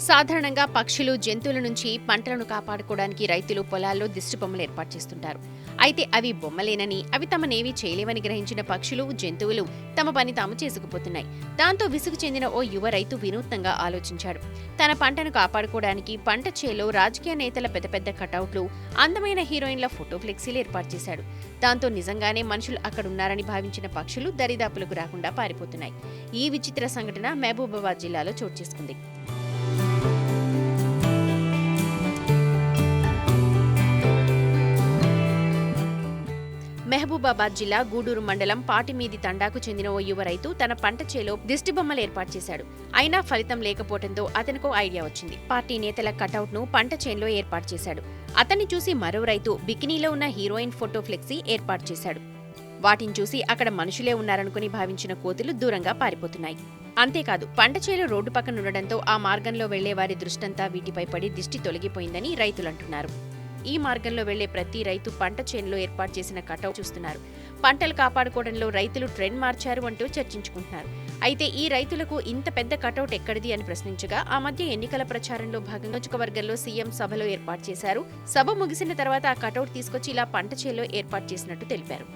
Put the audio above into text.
సాధారణంగా పక్షులు జంతువుల నుంచి పంటలను కాపాడుకోవడానికి రైతులు పొలాల్లో దిష్టిబొమ్మలు ఏర్పాటు చేస్తుంటారు. అయితే అవి బొమ్మలేనని అవి తమనేవి చేయలేవని గ్రహించిన పక్షులు జంతువులు తమ పని తాము చేసుకుపోతున్నాయి. దాంతో విసుగు చెందిన ఓ యువ రైతు వినూత్నంగా ఆలోచించాడు. తన పంటను కాపాడుకోవడానికి పంట చేలో రాజకీయ నేతల పెద్ద పెద్ద కటౌట్లు అందమైన హీరోయిన్ల ఫోటో ఫ్లెక్సీలు ఏర్పాటు చేశాడు. దాంతో నిజంగానే మనుషులు అక్కడున్నారని భావించిన పక్షులు దరిదాపులకు రాకుండా పారిపోతున్నాయి. ఈ విచిత్ర సంఘటన మహబూబాబాద్ జిల్లాలో చోటు చేసుకుంది. మహబూబాబాద్ జిల్లా గూడూరు మండలం పాటిమీది తండాకు చెందిన ఓ యువ రైతు తన పంట చేలో దిష్టిబొమ్మలు ఏర్పాటు చేశాడు. అయినా ఫలితం లేకపోవడంతో అతనికో ఐడియా వచ్చింది. పార్టీ నేతల కటౌట్ను పంట చేన్లో ఏర్పాటు చేశాడు. అతన్ని చూసి మరో రైతు బికినీలో ఉన్న హీరోయిన్ ఫోటో ఫ్లెక్సీ ఏర్పాటు చేశాడు. వాటిని చూసి అక్కడ మనుషులే ఉన్నారనుకుని భావించిన కోతులు దూరంగా పారిపోతున్నాయి. అంతేకాదు పంట చేలు రోడ్డు పక్కన ఉండడంతో ఆ మార్గంలో వెళ్ళే వారి దృష్టంతా వీటిపై పడి దిష్టి తొలగిపోయిందని రైతులంటున్నారు. ఈ మార్గంలో వెళ్ళే ప్రతి రైతు పంట చేనులో ఏర్పాటు చేసిన కటౌట్ చూస్తున్నారు. పంటలు కాపాడుకోవడంలో రైతులు ట్రెండ్ మార్చారు అంటూ చర్చించుకుంటున్నారు. అయితే ఈ రైతులకు ఇంత పెద్ద కటౌట్ ఎక్కడిది అని ప్రశ్నించగా ఆ మధ్య ఎన్నికల ప్రచారంలో భాగంగా నియోజకవర్గంలో సీఎం సభలో ఏర్పాటు చేశారు. సభ ముగిసిన తర్వాత ఆ కటౌట్ తీసుకొచ్చి ఇలా పంట చేలో ఏర్పాటు చేసినట్టు తెలిపారు.